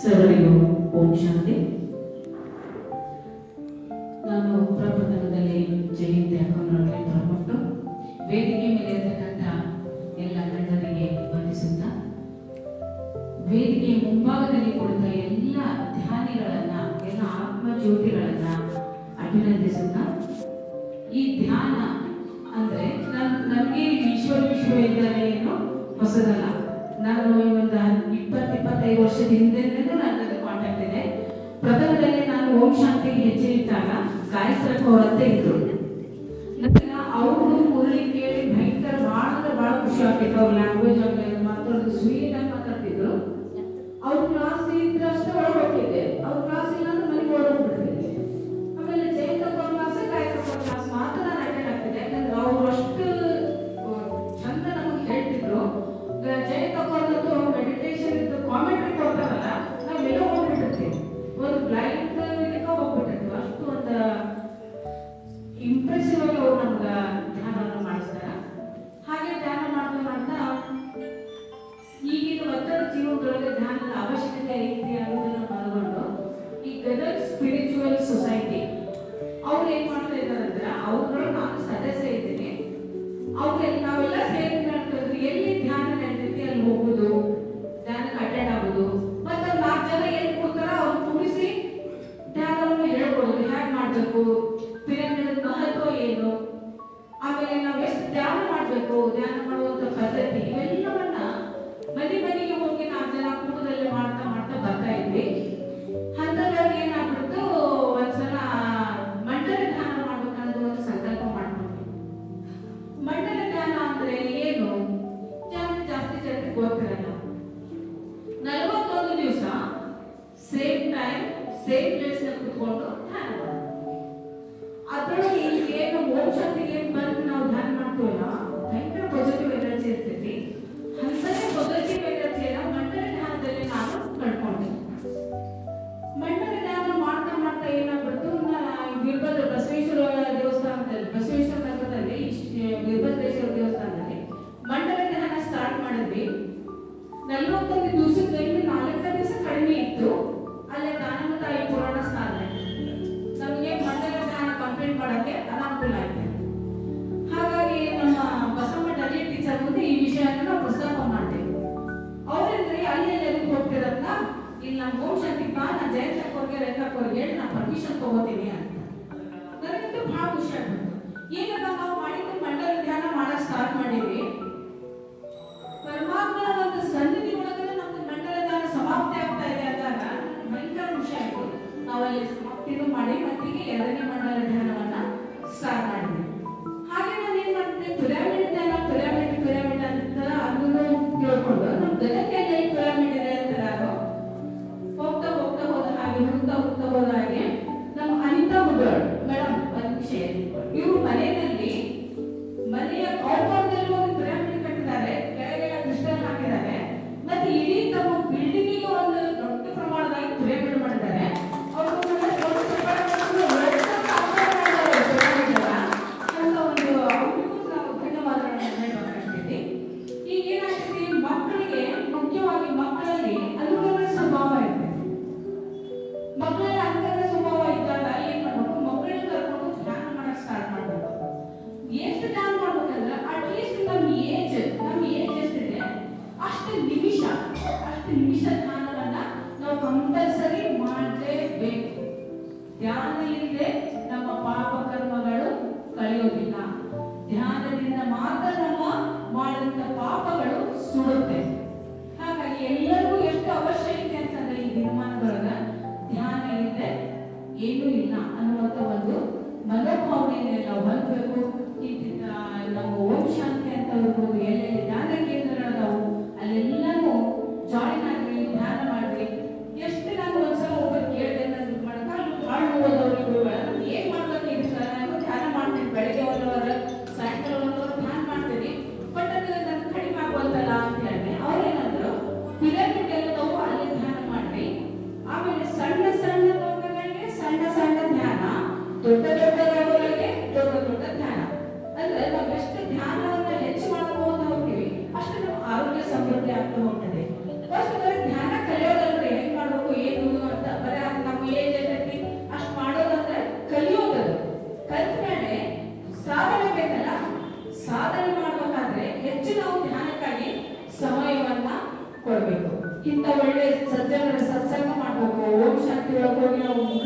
ಸರ್ವರಿಗೂ ಓಂ ಶಾಂತಿ ನಾನು ಪ್ರಪಟ್ಟಣದಲ್ಲಿ ಜಯಂತಿ ಹಾಕೊಂಡ್ರೆ ಹೊರಬಿಟ್ಟು ವೇದಿಕೆ ಮೇಲೆ ಇರತಕ್ಕಂಥ ಎಲ್ಲ ಗಂಡರಿಗೆ ವಂದಿಸುತ್ತಾ ವೇದಿಕೆ ಮುಂಭಾಗದಲ್ಲಿ ಕುಳಿತ ಎಲ್ಲ ಧ್ಯಾನಿಗಳನ್ನ, ಎಲ್ಲ ಆತ್ಮ ಜ್ಯೋತಿಗಳನ್ನ ಈ ಧ್ಯಾನ ಅಂದ್ರೆ ನನ್ ನನಗೆ ಈಶ್ವರ ವಿಶ್ವ ಇದ್ದಾರೆ ಏನು ಹೊಸದಲ್ಲ. ನಾನು ಇವತ್ತು ಇಪ್ಪತ್ತ್ ಇಪ್ಪತ್ತೈದು ವರ್ಷದ ಹಿಂದಿನಿಂದ ನನ್ನದು ಕಾಂಟ್ಯಾಕ್ಟ್ ಇದೆ. ಪ್ರಥಮದಲ್ಲಿ ನಾನು ಓಂ ಶಾಂತಿ ಹೆಜ್ಜೆ ಇಟ್ಟಾಗ ಗಾಯತ್ರಪ್ಪ ಅವರಂತೆ ಇದ್ರು. ನಂತರ ಅವರು ಮುರಳಿ ಕೇಳಿ ಭಯಂಕರ ಭಾಳ ಅಂದ್ರೆ ಭಾಳ ಖುಷಿ ಆಗ್ತಿತ್ತು. ಅವ್ರ ಲ್ಯಾಂಗ್ವೇಜ್ ಆಗಲಿ ಮಾತಾಡೋದು ಸ್ವೀಟ್ ಆಗಿ ಮಾತಾಡ್ತಿದ್ರು? ಅವ್ರ ಸೇಮ್ ಪ್ಲೇಸ್ನಲ್ಲಿ ಕುತ್ಕೊಂಡು ನಾನು ಓಂ ಶಕ್ತಿ ಬಾ, ನಾನು ಜಯಂತಕ್ಕೆ ಅವ್ರಿಗೆ ರೇಖಕ್ಕೆ ತಗೋತೀನಿ ಅಂತ. ಭಾಳ ಖುಷಿ ಈಗ ನಾವು ಮಾಡಿದ ಮಂಡಲ ಧ್ಯಾನ ಸ್ಟಾರ್ಟ್ ಮಾಡೀವಿ ಪರಮಾತ್ಮನ ಒಂದು ಸನ್ನಿಧಿ ಒಳಗೆ ಧ್ಯಾನದಿಂದ ನಮ್ಮ ಪಾಪ ಕರ್ಮಗಳು ಕಳೆಯೋದಿಲ್ಲ. ಧ್ಯಾನದಿಂದ ಮಾತ್ರ ನಮ್ಮ ಮಾಡುವಂತ ಪಾಪಗಳು ಸುಡುತ್ತೆ. ಹಾಗಾಗಿ ಎಲ್ಲರಿಗೂ ಎಷ್ಟು ಅವಶ್ಯಕ Não.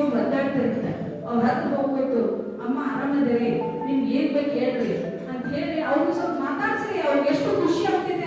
ಹೇಗೋ ಬದ್ದಾಡ್ತಿರ್ತಾರೆ ಅವ್ರ ಹತ್ರ ಹೋಗ್ಬಿಟ್ಟು, ಅಮ್ಮ ಆರಾಮದಿರಿ ನಿಮ್ಗೆ ಏನ್ ಬೇಕು ಹೇಳ್ರಿ. ಅಂತ ಹೇಳಿ, ಅವ್ರಿಗೆ ಸ್ವಲ್ಪ ಮಾತಾಡ್ಸಿ, ಅವ್ರಿಗೆ ಎಷ್ಟು ಖುಷಿ ಆಗ್ತಿತ್ತು